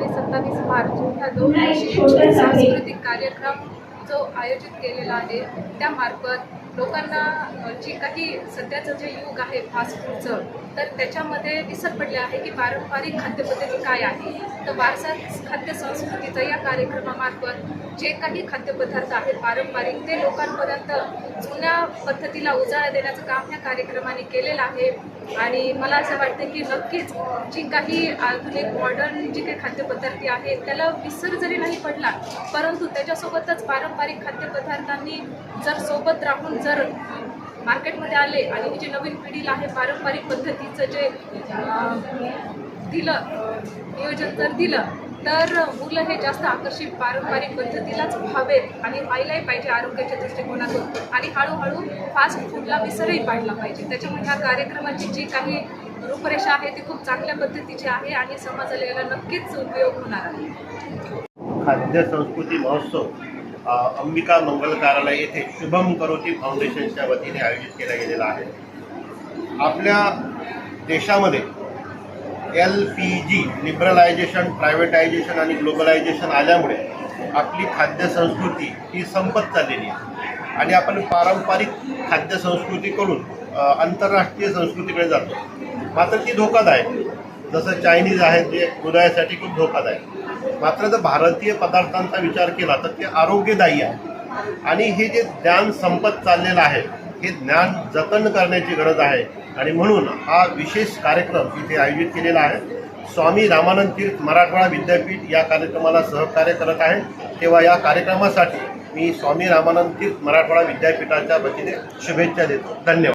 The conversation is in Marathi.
आणि सत्तावीस मार्च ह्या दोन सांस्कृतिक कार्यक्रम जो आयोजित केलेला आहे त्यामार्फत लोकांना जी काही सध्याचं जे युग आहे फास्ट फूडचं तर त्याच्यामध्ये विसर पडले आहे की पारंपरिक खाद्यपद्धती काय आहे. तर वारसा खाद्य संस्कृतीचं या कार्यक्रमामार्फत जे काही खाद्यपदार्थ आहेत पारंपरिक ते लोकांपर्यंत पद्धतीला उजाळा देण्याचं काम ह्या कार्यक्रमाने केलेलं आहे. आणि मला असं वाटतं की नक्कीच जी काही आधुनिक मॉडर्न जी काही खाद्यपदार्थ आहेत त्याला विसर जरी नाही पडला परंतु त्याच्यासोबतच पारंपरिक खाद्यपदार्थांनी जर सोबत राहून जर मार्केटमध्ये आले आणि ही जी नवीन पिढीला आहे पारंपरिक पद्धतीचं जे दिलं नियोजन जर दिलं तर मुलं हे जास्त आकर्षित पारंपरिक पद्धतीलाच व्हावेत आणि व्हायलाही पाहिजे आरोग्याच्या दृष्टिकोनातून. आणि हळूहळू फास्ट फूडला विसरही पाडला पाहिजे. त्याच्यामुळे ह्या कार्यक्रमाची जी काही रूपरेषा आहे ती खूप चांगल्या पद्धतीची आहे आणि समाजाला याला नक्कीच उपयोग होणार आहे. खाद्य संस्कृती महोत्सव अंबिका मंगल कार्यालय येथे शुभम करोती फाउंडेशनच्या वतीने आयोजित केला गेलेला आहे. आपल्या देशामध्ये L P G liberalisation privatisation आणि ग्लोबलायझेशन आल्यामुळे आपली खाद्य संस्कृती ही संपत चाललेली आहे. आणि आपण पारंपरिक खाद्य संस्कृतीकडून आंतरराष्ट्रीय संस्कृतीकडे जातो. मात्र ती धोकादायक. जसं चायनीज आहे जे हृदयासाठी खूप धोकादायक. मात्र जर भारतीय पदार्थांचा विचार केला तर ते आरोग्यदायी आहे. आणि हे जे ज्ञान संपत चाललेलं आहे हे ज्ञान जतन करण्याची गरज आहे. आणि म्हणून हा विशेष कार्यक्रम इथे आयोजित केलेला आहे. स्वामी रामानंद तीर्थ मराठवाडा विद्यापीठ या कार्यक्रमाला सहकार्य करत आहे. तेव्हा या कार्यक्रमासाठी मी स्वामी रामानंद तीर्थ मराठवाडा विद्यापीठाच्या वतीने शुभेच्छा देतो. धन्यवाद.